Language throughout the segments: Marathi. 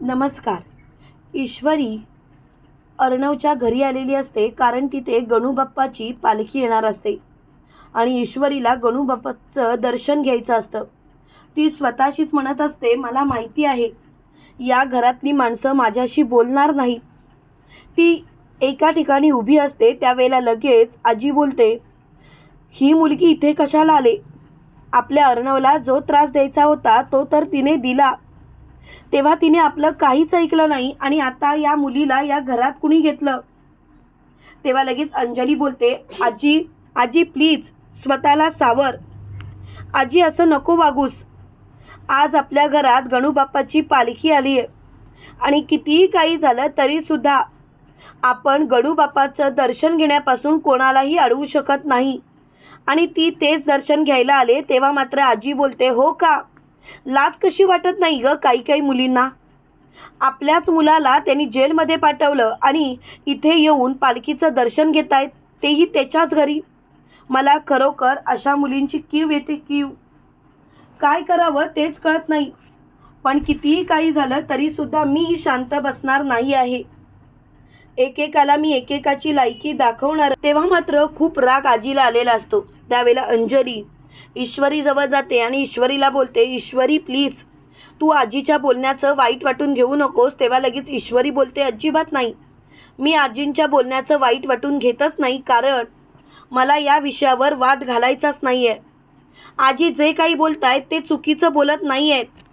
नमस्कार. ईश्वरी अर्णवच्या घरी आलेली असते कारण तिथे गणूबाप्पाची पालखी येणार असते. आणि ईश्वरीला गणूबाप्पाचं दर्शन घ्यायचं असतं. ती स्वतःशीच म्हणत असते मला माहिती आहे. या घरातली माणसं माझ्याशी बोलणार नाही. ती एका ठिकाणी उभी असते त्यावेळेला लगेच आजी बोलते ही मुलगी इथे कशाला आले? आपल्या अर्णवला जो त्रास द्यायचा होता तो तर तिने दिला. तेव्हा तिने आपलं काहीच ऐकलं नाही आणि आता या मुलीला या घरात कुणी घेतलं? तेव्हा लगेच अंजली बोलते आजी आजी प्लीज स्वतःला सावर. आजी असं नको वागूस. आज आपल्या घरात गणूबाप्पाची पालखी आली आहे आणि कितीही काही झालं तरीसुद्धा आपण गणूबाप्पाचं दर्शन घेण्यापासून कोणालाही अडवू शकत नाही. आणि ती तेच दर्शन घ्यायला आले तेव्हा मात्र आजी बोलते हो का? लाज कशी वाटत नाही ग काही काही मुलींना? आपल्याच मुलाला त्यांनी जेलमध्ये पाठवलं आणि इथे येऊन पालखीचं दर्शन घेत आहेत तेही त्याच्याच घरी. मला खरोखर अशा मुलींची कीव येते कीव. काय करावं तेच कळत नाही. पण कितीही काही झालं तरीसुद्धा मी शांत बसणार नाही आहे. एकेकाला मी एकेकाची लायकी दाखवणार. तेव्हा मात्र खूप राग आजीला आलेला असतो. त्यावेळेला अंजली ईश्वरीजवळ जाते आणि ईश्वरीला बोलते ईश्वरी प्लीज तू आजीच्या बोलण्याचं वाईट वाटून घेऊ नकोस तेव्हा लगेच ईश्वरी बोलते अजिबात नाही. मी आजींच्या बोलण्याचं वाईट वाटून घेतच नाही कारण मला या विषयावर वाद घालायचाच नाही आहे आजी जे काही बोलत आहेत ते चुकीचं बोलत नाही आहेत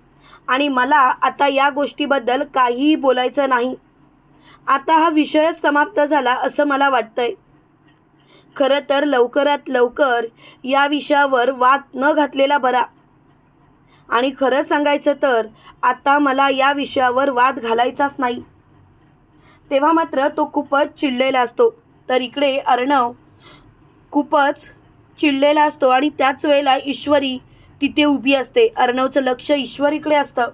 आणि मला आता या गोष्टीबद्दल काहीही बोलायचं नाही. आता हा विषयच समाप्त झाला असं मला वाटतंय. खरं तर लवकरात लवकर या विषयावर वाद न घातलेला बरा. आणि खरं सांगायचं तर आता मला या विषयावर वाद घालायचाच नाही. तेव्हा मात्र तो खूपच चिडलेला असतो. तर इकडे अर्णव खूपच चिडलेला असतो आणि त्याच वेळेला ईश्वरी तिथे उभी असते. अर्णवचं लक्ष ईश्वरीकडे असतं.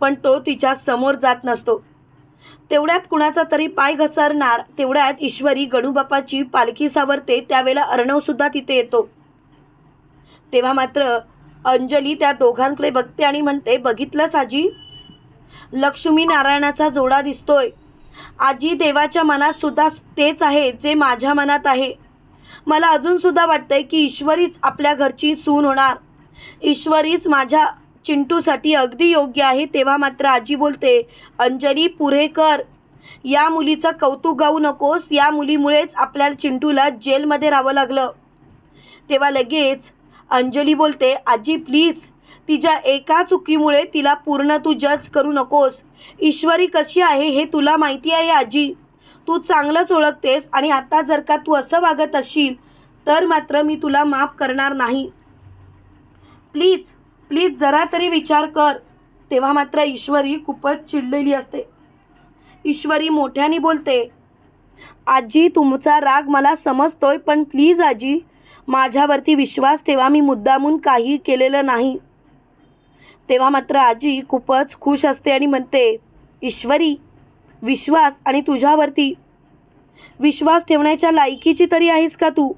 पण तो तिच्या समोर जात नसतो. तेवढ्यात कुणाचा तरी पाय घसरणार तेवढ्यात ईश्वरी गणूबापाची पालखी सावरते त्यावेळेला अर्णवसुद्धा तिथे येतो. तेव्हा मात्र अंजली त्या दोघांकडे बघते आणि म्हणते बघितलंस आजी? लक्ष्मी नारायणाचा जोडा दिसतोय. आजी देवाच्या मनात सुद्धा तेच आहे जे माझ्या मनात आहे. मला अजूनसुद्धा वाटतंय की ईश्वरीच आपल्या घरची सून होणार. ईश्वरीच माझ्या चिंटूसाठी अगदी योग्य आहे तेव्हा मात्र आजी बोलते अंजली पुरेकर या मुलीचं कौतुक गाऊ नकोस. या मुलीमुळेच आपल्या चिंटूला जेलमध्ये राहावं लागलं. तेव्हा लगेच अंजली बोलते आजी प्लीज तिच्या एका चुकीमुळे तिला पूर्ण तू जज करू नकोस. ईश्वरी कशी आहे हे तुला माहिती आहे आजी. तू चांगलंच ओळखतेस आणि आता जर का तू असं वागत असशील तर मात्र मी तुला माफ करणार नाही. प्लीज प्लीज जरा तरी विचार कर. तेव्हा मात्र ईश्वरी खूपच चिडलेली असते. ईश्वरी मोठ्याने बोलते आजी तुमचा राग मला समजतोय पण प्लीज आजी माझ्यावरती विश्वास ठेवा मी मुद्दामून काही केलेलं नाही. तेव्हा मात्र आजी खूपच खुश असते आणि म्हणते ईश्वरी विश्वास आणि तुझ्यावरती. विश्वास ठेवण्याच्या लायकीची तरी आहेस का तू?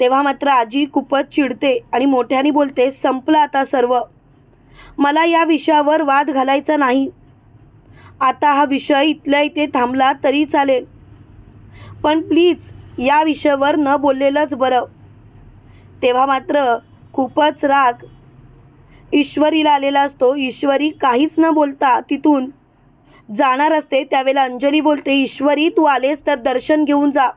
तेव्हा मात्र आजी खूपच चिडते आणि मोठ्याने बोलते संपलं आता सर्व. मला या विषयावर वाद घालायचा नाही. आता हा विषय इथल्या इथे थांबला तरी चालेल. पण प्लीज या विषयावर न बोललेलंच बरं. तेव्हा मात्र खूपच राग ईश्वरीला आलेला असतो. ईश्वरी काहीच न बोलता तिथून जाणार असते. त्यावेळेला अंजली बोलते ईश्वरी तू आलेस तर दर्शन घेऊन जा.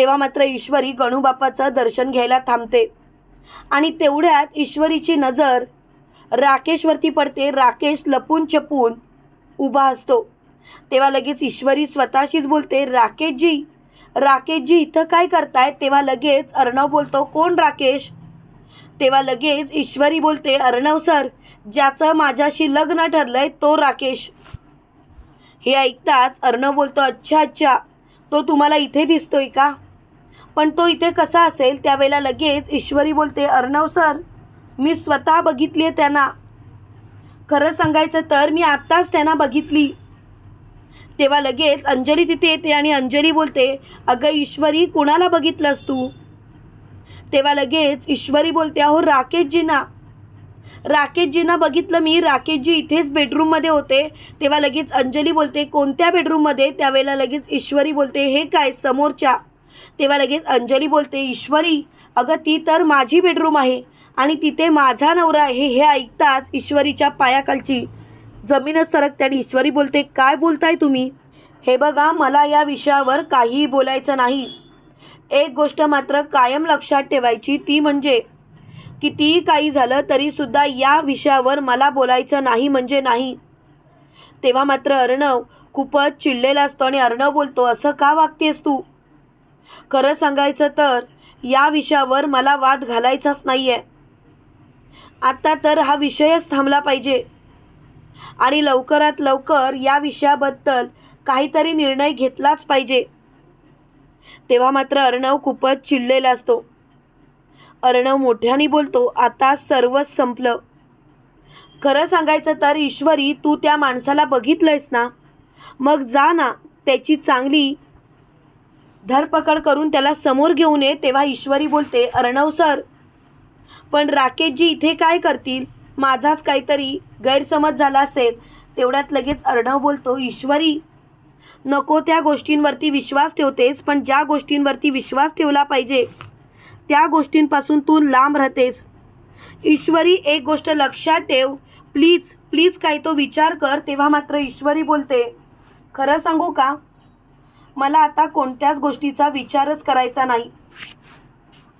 तेव्हा मात्र ईश्वरी गणूबापाचं दर्शन घ्यायला थांबते. आणि तेवढ्यात ईश्वरीची नजर राकेशवरती पडते. राकेश लपून चपून उभा असतो. तेव्हा लगेच ईश्वरी स्वतःशीच बोलते राकेशजी राकेशजी इथं काय करताय? तेव्हा लगेच अर्णव बोलतो कोण राकेश? तेव्हा लगेच ईश्वरी बोलते अर्णव सर ज्याचं माझ्याशी लग्न ठरलंय तो राकेश. हे ऐकताच अर्णव बोलतो अच्छा अच्छा तो तुम्हाला इथे दिसतोय का? पण तो इथे कसा असेल त्यावेळेला लगेच ईश्वरी बोलते अर्णव सर मी स्वतः बघितली आहे त्यांना. खरं सांगायचं तर मी आत्ताच त्यांना बघितली. तेव्हा लगेच अंजली तिथे येते आणि अंजली बोलते अगं ईश्वरी कुणाला बघितलंस तू? तेव्हा लगेच ईश्वरी बोलते अहो राकेशजींना. राकेशजींना बघितलं मी राकेशजी इथेच बेडरूममध्ये होते. तेव्हा लगेच अंजली बोलते कोणत्या बेडरूममध्ये? त्यावेळेला लगेच ईश्वरी बोलते हे काय समोरच्या. तेव्हा लगेच अंजली बोलते ईश्वरी अगं ती तर माझी बेडरूम आहे आणि तिथे माझा नवरा आहे हे ऐकताच ईश्वरीच्या पायाखालची जमीनच सरकते आणि ईश्वरी बोलते काय बोलताय तुम्ही? हे बघा मला या विषयावर काहीही बोलायचं नाही. एक गोष्ट मात्र कायम लक्षात ठेवायची ती म्हणजे कितीही काही झालं तरीसुद्धा या विषयावर मला बोलायचं नाही म्हणजे नाही. तेव्हा मात्र अर्णव खूपच चिडलेला असतो आणि अर्णव बोलतो असं का वागतेस तू? खरं सांगायचं तर या विषयावर मला वाद घालायचाच नाही आहे आता तर हा विषयच थांबला पाहिजे. आणि लवकरात लवकर या विषयाबद्दल काहीतरी निर्णय घेतलाच पाहिजे. तेव्हा मात्र अर्णव खूपच चिडलेला असतो. अर्णव मोठ्याने बोलतो आता सर्वच संपलं. खरं सांगायचं तर ईश्वरी तू त्या माणसाला बघितलंयस ना? मग जा ना त्याची चांगली धरपकड करून त्याला समोर घेऊन ये तेव्हा ईश्वरी बोलते अर्णव सर. पण राकेशजी इथे काय करतील? माझाच काहीतरी गैरसमज झाला असेल. तेवढ्यात लगेच अर्णव बोलतो ईश्वरी नको त्या गोष्टींवरती विश्वास ठेवतेस पण ज्या गोष्टींवरती विश्वास ठेवला पाहिजे त्या गोष्टींपासून तू लांब राहतेस. ईश्वरी एक गोष्ट लक्षात ठेव. प्लीज प्लीज काही तो विचार कर. तेव्हा मात्र ईश्वरी बोलते खरं सांगू का? मला आता कोणत्याच गोष्टीचा विचारच करायचा नाही.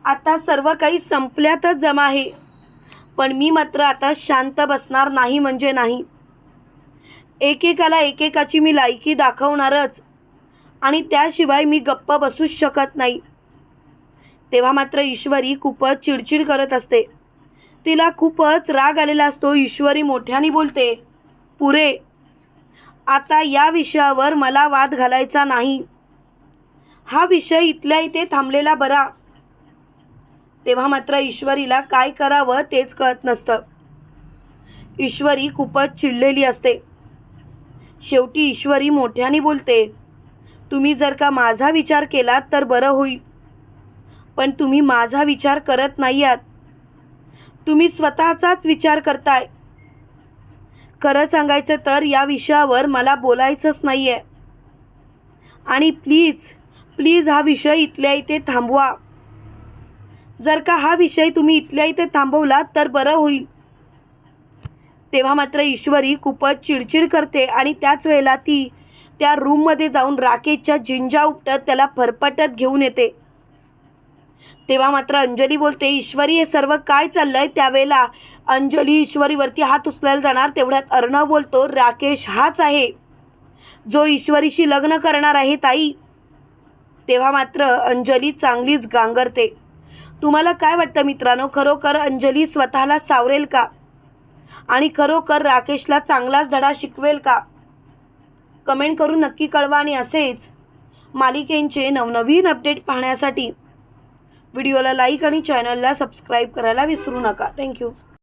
आता सर्व काही संपल्यातच जमा आहे. पण मी मात्र आता शांत बसणार नाही म्हणजे नाही. एकेकाला एकेकाची मी लायकी दाखवणारच. आणि त्याशिवाय मी गप्प बसूच शकत नाही. तेव्हा मात्र ईश्वरी खूपच चिडचिड करत असते. तिला खूपच राग आलेला असतो ईश्वरी मोठ्याने बोलते पुरे आता या विषयावर मला वाद घालायचा नाही. हा विषय इथल्या इथे थांबलेला बरा. तेव्हा मात्र ईश्वरीला काय करावं तेच कळत नसतं. ईश्वरी खूपच चिडलेली असते. शेवटी ईश्वरी मोठ्याने बोलते तुम्ही जर का माझा विचार केलात तर बरं होईल. पण तुम्ही माझा विचार करत नाही आहात तुम्ही स्वतःचाच विचार करताय. खरं सांगायचं तर या विषयावर मला बोलायचंच नाही आहे आणि प्लीज प्लीज हा विषय इथल्या इथे थांबवा. जर का हा विषय तुम्ही इथल्या इथे थांबवलात तर बरं होईल. तेव्हा मात्र ईश्वरी खूपच चिडचिड करते आणि त्याच वेळेला ती त्या रूममध्ये जाऊन राकेशच्या जिंजा उपटत त्याला फरफटत घेऊन येते. तेव्हा मात्र अंजली बोलते ईश्वरी हे सर्व काय चाललंय? त्यावेळेला अंजली ईश्वरीवरती हात उचलायला जाणार तेवढ्यात अर्णव बोलतो राकेश हाच आहे. जो ईश्वरीशी लग्न करणार आहे ताई तेव्हा मात्र अंजली चांगलीच गांगरते. तुम्हाला काय वाटतं मित्रांनो? खरोखर अंजली स्वतःला सावरेल का? आणि खरोखर राकेशला चांगलाच धडा शिकवेल का? कमेंट करून नक्की कळवा आणि असेच मालिकेंचे नवनवीन अपडेट पाहण्यासाठी व्हिडिओला लाईक आणि चॅनलला सबस्क्राईब करायला विसरू नका. थँक्यू.